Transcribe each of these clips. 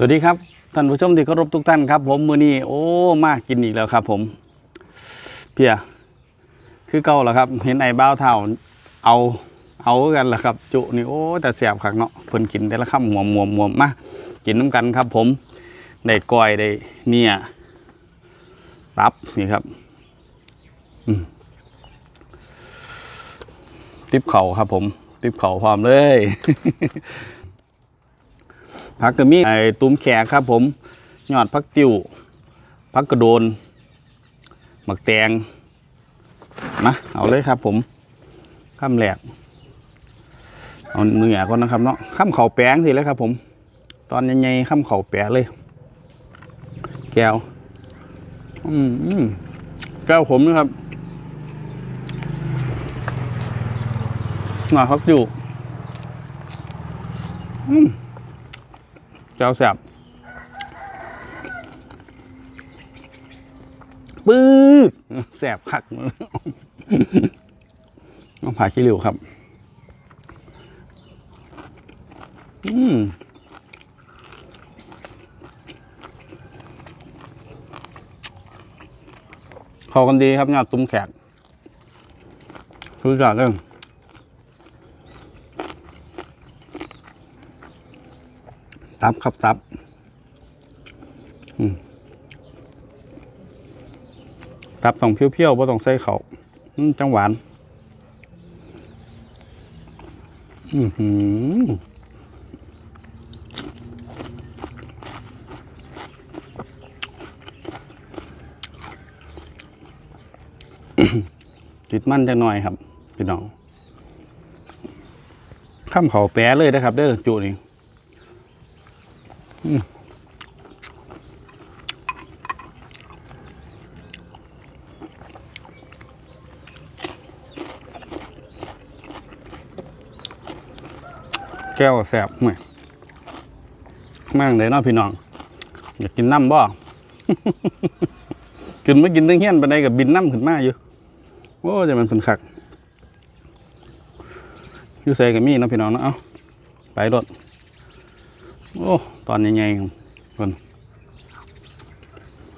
สวัสดีครับท่านผู้ชมที่เคารพทุกท่านครับ ผมมือนี้โอ้มากกินอีกแล้วครับ ผม เพียคือเก่าแล้วครับ เห็นไอ้บ้าวเท่าเอาเอากันแหละครับ จุนี่โอ้แต่เสียบคักเนาะเพิ่นกินแต่ละคำหวมหวมหวมมากินน้ำกันครับ ผมได้ก้อยได้เนี่ยตับนี่ครับอืมติบเข่าครับ ผม ติบเข่าพร้อมเลย ผักกระมีไอ้ตุ้มแขกครับ ผมยอดผักติวผักกระโดนหมักแตงมาเอาเลยครับ ผมข้ามแหลกเอาเนื้อก่อนนะครับเนาะข้ามเข่าแป้งสิเลยครับ ผม ตอนใหญ่ๆข้ามเข่าแปะเลย แก้วอืมอืมแก้วผมนะครับหน่อยพักอยู่อืม เจ้าแสบปื๊ดแสบคักต้องผ่าขี้ริ้วครับ อืมเข้ากันดีครับงานตุ้มแขกคือจัดเรื่อง ตับครับตับตับต้องเพี้ยวๆว่าต้องใส่เขาจังหวานอือหือจิตมั่นจังหน่อยครับ พี่น้องข้ามเขาแปะเลยนะครับ เด้อจุนี่ แก้วแสบห่วยมั่งเลยเนาะพี่น้อง อยากกินน้ำบ่กินไม่กินตั้งเฮี้ยนไปไหนกับบินน้ำขึ้นมาอยู่โอ้จะมันเป็นคักอยู่ใส่กับมีนาะพี่น้องเนาะเอาไปรถ โอ้ตอนใหญ่ๆครับคน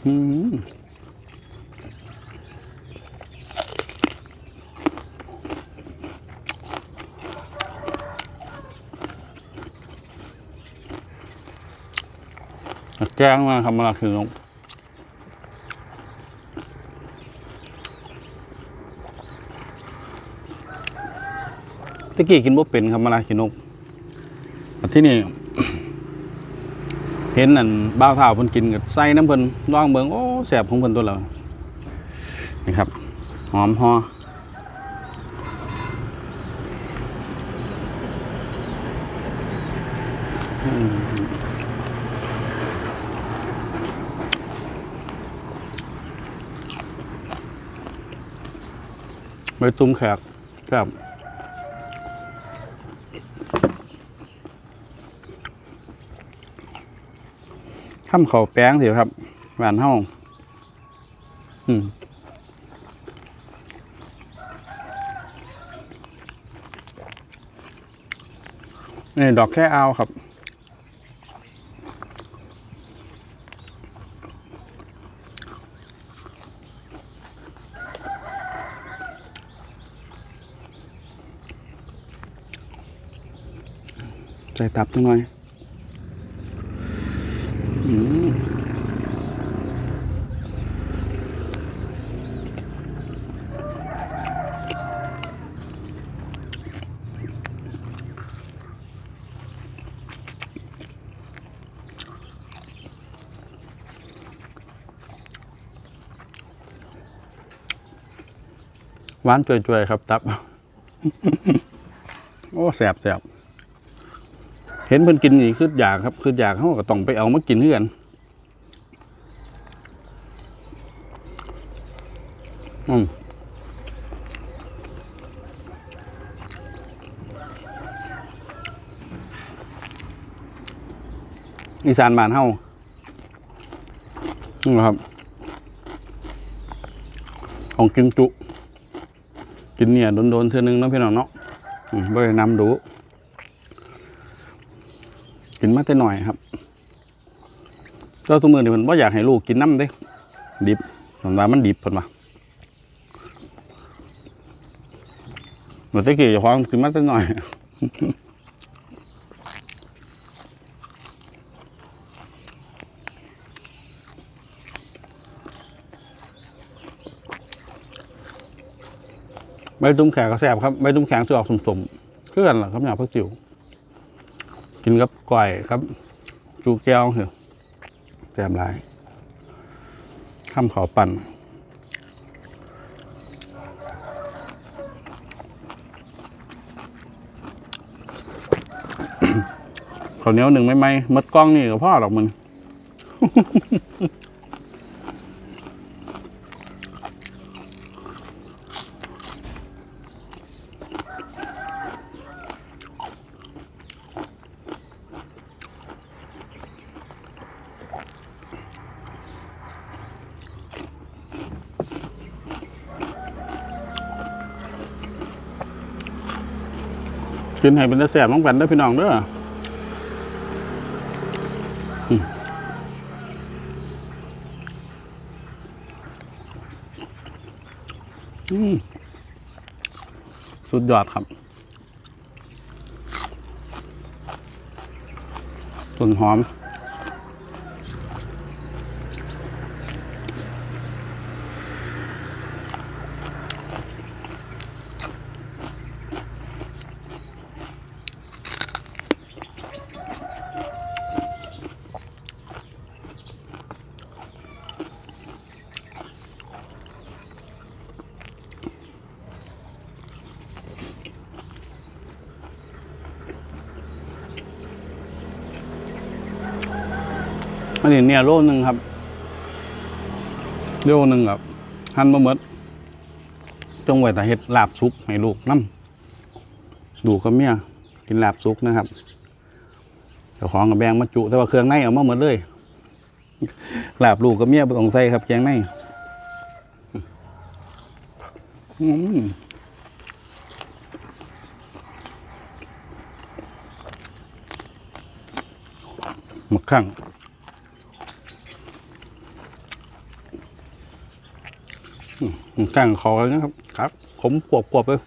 อืมแกงมาทำมาคือลงตะกี้กินบ่เป็นครับมาลาขี้นกที่นี่ ห็นนั่นบ้าวเท้าเพิ่นกินกับไส้น้ำเพิ่นลองเบิ่งโอ้แสบของเพิ่นตัวแล้วนี่ครับ หอมฮออืมใบตุ้มแขกแซ่บ ข้ามเขาแป้งสิครับหวานเท่าอืมนี่ดอกแค่เอาครับ ใส่ตับจังหน่อย หวานจ่วยๆ ครับตับ โอ้แสบแสบเห็นเพิ่นกินนี่คืออยากครับ คืออยากเขาก็ต้องไปเอามากินเพื่อกันอืมอีสานบานเฮานี่ครับ ของกินจุ กินเนี่ยโดนๆเทื่อนึงเนาะพี่น้องเนาะบริน้ำดู กินมาแต่หน่อยครับก็สมือนี่เพิ่นบ่อยากให้ลูกกินน้ำเด้ ดิบผมว่ามันดิบเพิ่นว่าเมื่อตะกี้ควางกินมาแต่หน่อย ใบตุ้มแขกก็แซบครับใบตุ้มแข็งจะออกสมๆคือกันหรอครับอย่างพักจิ๋วกินกับก้อยครับ จูแก้วเหรอแซบหลายข้ามขาปั่นข้าวเหนียวหนึ่งไม่ไหมมดกล้องนี่กับพ่อหรอกมึง กินให้เป็นตาแสบน้องกันได้พี่น้องเด้ออืมอืมสุดยอดครับต้นหอม อันนี้เนี่ยโลหนึ่งครับ โลหนึ่งครับหั่นมาหมดจงไว้แต่เห็ดลาบซุปให้ลูกน้ำดูกับเมียกินลาบซุปนะครับเจ้าของกับแบงมาจุแต่ว่าเครื่องในเอามาหมดเลยลาบลูกกับเมียบ่ต้องใส่ครับแกงในอืมมักข้าง ข้างคอเลยนะครับ ครับผมกวบกวบๆเลย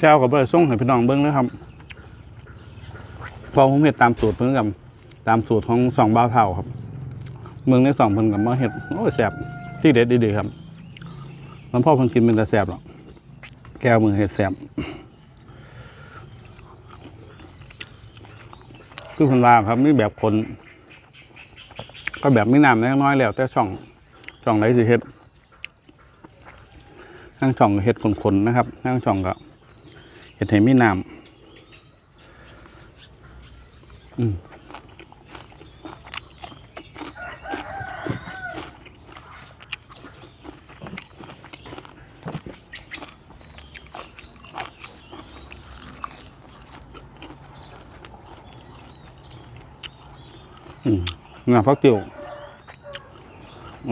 แก้วกับเบอร์ส่งให้พี่น้องเบิ้งเลยครับพอผมเห็ดตามสูตรเพิ่งกับตามสูตรของสองบ้าวเท่าครับ เมืองในสองเพิ่นกับมาเห็ดโอ้ยแสบที่เด็ดดีๆครับ มันพ่อเพิ่นกินเป็นแต่แสบหรอก แก้วมือเห็ดแสบคือพันลาครับนี่แบบคน ก็แบบไม่นำน้อยแล้ว แต่ช่องช่องไรสิเห็ดทั้งช่องเห็ดคนๆนะครับทั้งช่องก็เห็ดเห็นมีน้ำ งาพักติว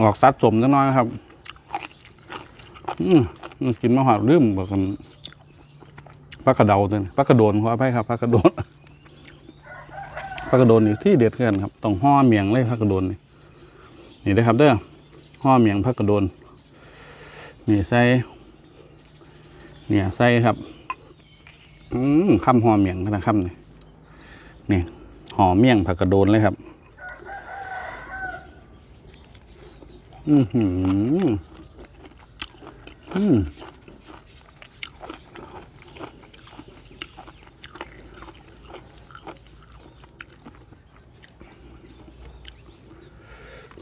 ออกตัดสมจังน้อยครับ อืมกินมาหอดลืมบอกกันพักกระเดาตัวนี้พักกระโดนขออภัยครับพักกระโดนพักกระโดนนี่ที่เด็ดกินครับต้องห่อเมียงเลยพักกระโดนนี่นี่ได้ครับเด้อห่อเมียงพักกระโดนนี่ใส่เนี่ยใส่ครับ อืมข้ามห่อเมียงนะครับนี่นี่ห่อเมียงผักกระโดนเลยครับ อือหืออืม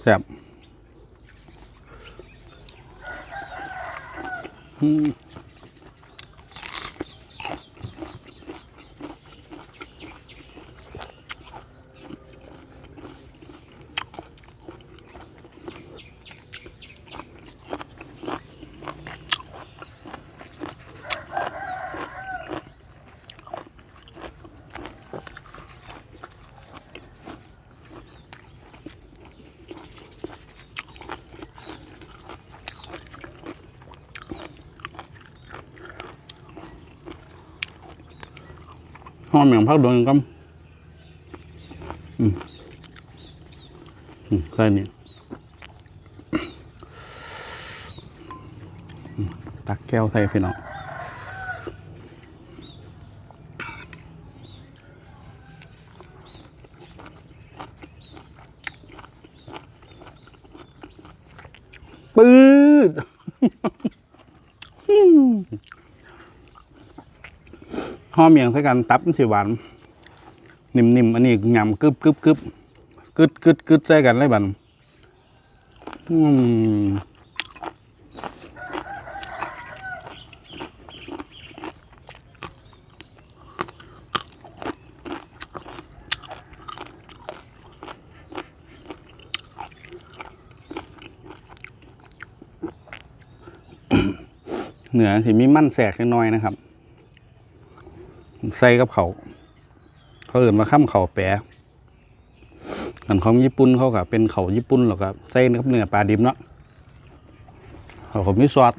แซ่บอืม หอมอย่างพักโดนก็อืมอืมใส่นี่อืมตักแก้วใส่พี่น้องปื๊ด หอมอย่างใส่กันตับมันสิหวานนิ่มๆอันนี้ยำกึบกึบกึบกึดกึดกึดใส่กันเลยบันอืมเหนือที่มีมั่นแสกน้อยนะครับ ใส่กับเขาเขาเอื่นมาข้ามเขาแปะอันของญี่ปุ่นเขาก็เป็นเขาญี่ปุ่นหรอกครับใส่กับเนื้อปลาดิบเนาะเขาก็มีซอส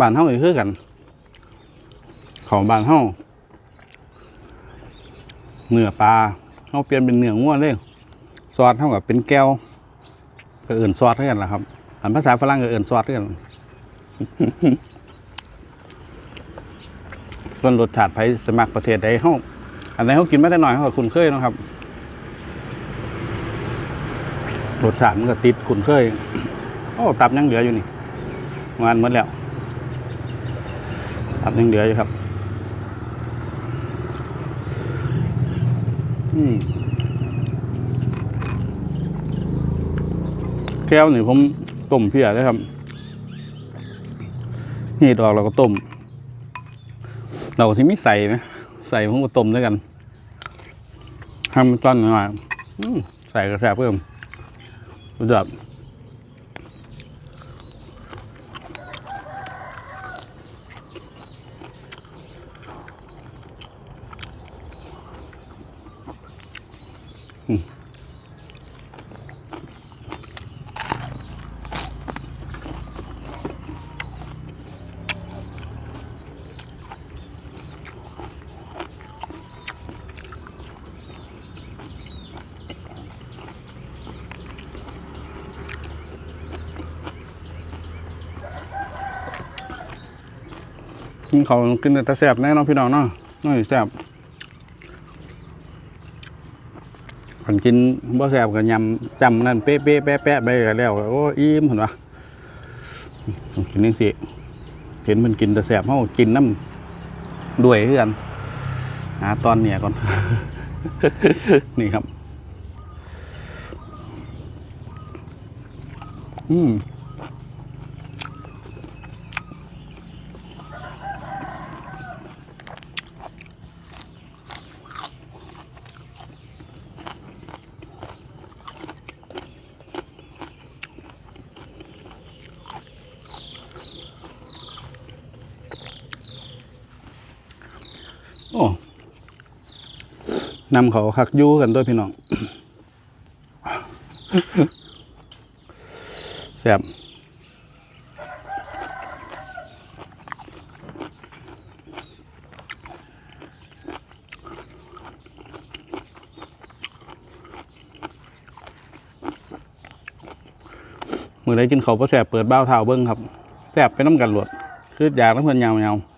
บ้านเฮาอีกคือกันของบ้านเฮาเนื้อปลาเฮาเปลี่ยนเป็นเนื้องัวนเลยซอสเท่ากับเป็นแก้วก็เอื่นซอสเท่ากันล่ะครับอันภาษาฝรั่งก็เอื่นซอสเท่ากัน ส่วนรสชาติไผสมัครประเทศใดเฮาอันไหนเฮากินมาแต่น้อยเฮาก็คุ้นเคยเนาะครับรสชาติมันก็ติดคุ้นเคยโอ้ตับยังเหลืออยู่นี่งานหมดแล้วตับยังเหลืออยู่ครับ อืมแก้วนี่ผมต้มเพียเลยครับนี่ดอกเราก็ต้ม เราก็สิมีใส่ไหมใส่ผมก็ต้มด้วยกันทำต้นหน่อยใส่กระแสเพิ่มรู้จัก กินเขากินแต่แสบแน่นอนพี่น้องเนาะน้อยแสบผันกินบ่แสบกับยำจำนั่นเป๊ะเป๊ะแปะแปะไปกันแล้วโอ้อิ่มเห็นปะกินนี่สิเห็นมันกินแต่แสบเขากินน้ำด้วยเพื่อนหาตอนเนี่ยก่อน นี่ครับ อืม นำเขาคักยูกันด้วยพี่น้องแซ่บมือได้กินเขาวบ่แสบเปิดเบ้าเท้าเบิ้งครับแสบไปน้ำกันหลวดคืออยากน้ำเพื่อนยาวๆ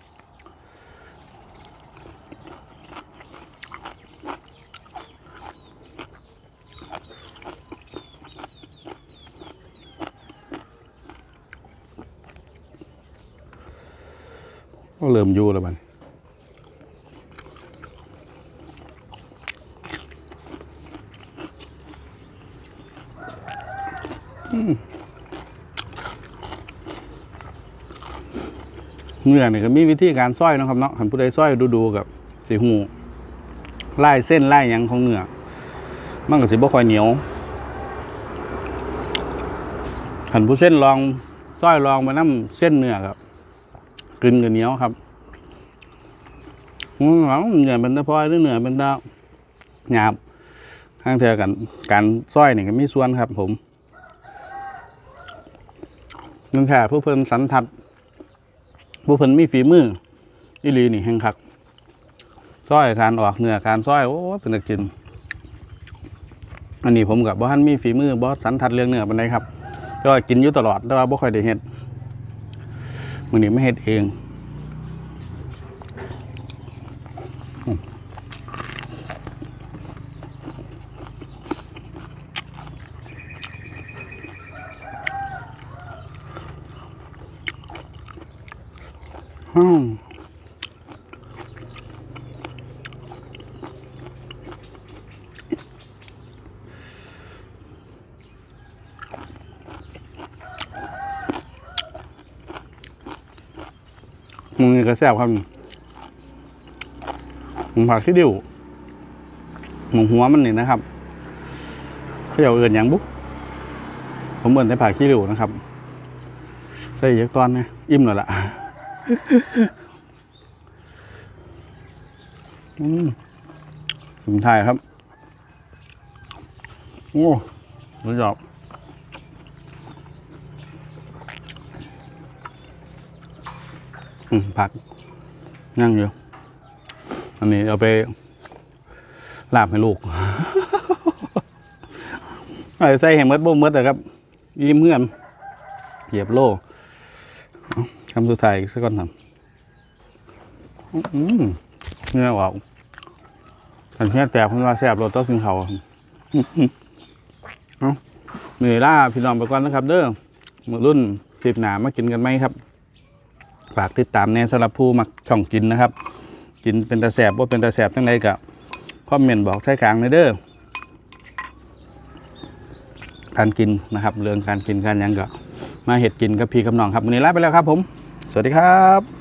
ริ่มยู่แล้วบันเนื้อนี่ก็มีวิธีการซ้อยนะครับเนาะหันผู้ใดซ้อยดูๆกับสีหูไล่เส้นไล่ยังของเนื้อมันก็สิบ่ค่อยเหนียวหันผู้เส้นลองซ้อยลองไปน้ำเส้นเนื้อครับกลืนกับเหนียวครับ อืมเอาเหนื่อยเป็นตะพอยหรือเหนื่อยเป็นตะหยาบข้างเธอกันการซ้อยนี่ก็มีส่วนครับผมนั่นแค่ผู้เพิ่นสันทัด ผู้เพิ่นมีฝีมืออีลีนี่แห้งคักซอยการออกเนื้อการซอยโอ้เป็นตะกิน อันนี้ผมกับบ่ทันมีฝีมือบ่สันทัดเรื่องเนื้อปานใดครับแต่ว่ากินอยู่ตลอดแต่ว่าบ่ค่อยได้เฮ็ดมือนี้ไม่เฮ็ดเอง อืมมึงนี่ก็แซ่บครับมึงผักขี้ดิวมึงหัวมันนี่นะครับเขาเอาเอื่นหยังบุ๊ผมเหมือนแต่ผักขี้ดิวนะครับ ใส่เยอะก่อนนะอิ่มแล้วล่ะ อืมสุดท้ายครับ โอ้รู้จักอืมผักนั่งอยู่ อันนี้เอาไปลาบให้ลูกใส่เห็นมดบ่มดเลยครับ ยิ้มเงื่อนเหยียบโล คำสุดท้ายสักก่อนทำอืมเนื้อออกอันเนี้ยแต่เพิ่งว่าแซ่บรสต้องกินเขาเอาเหนื่อยล่าพี่น้องไปก่อนนะครับ เด้อมือรุ่นสิบหนามากินกันไหมครับ ฝากติดตามแน่สำหรับผู้มักช่องกินนะครับ กินเป็นตาแสบว่าเป็นตาแสบทั้งใดกับคอมเมนต์บอกใช้กลางในเด้อการกินนะครับ เรื่องการกินการยังก็มาเห็ดกินกับพี่กับน้องครับวันนี้ลาไปแล้วครับผม สวัสดีครับ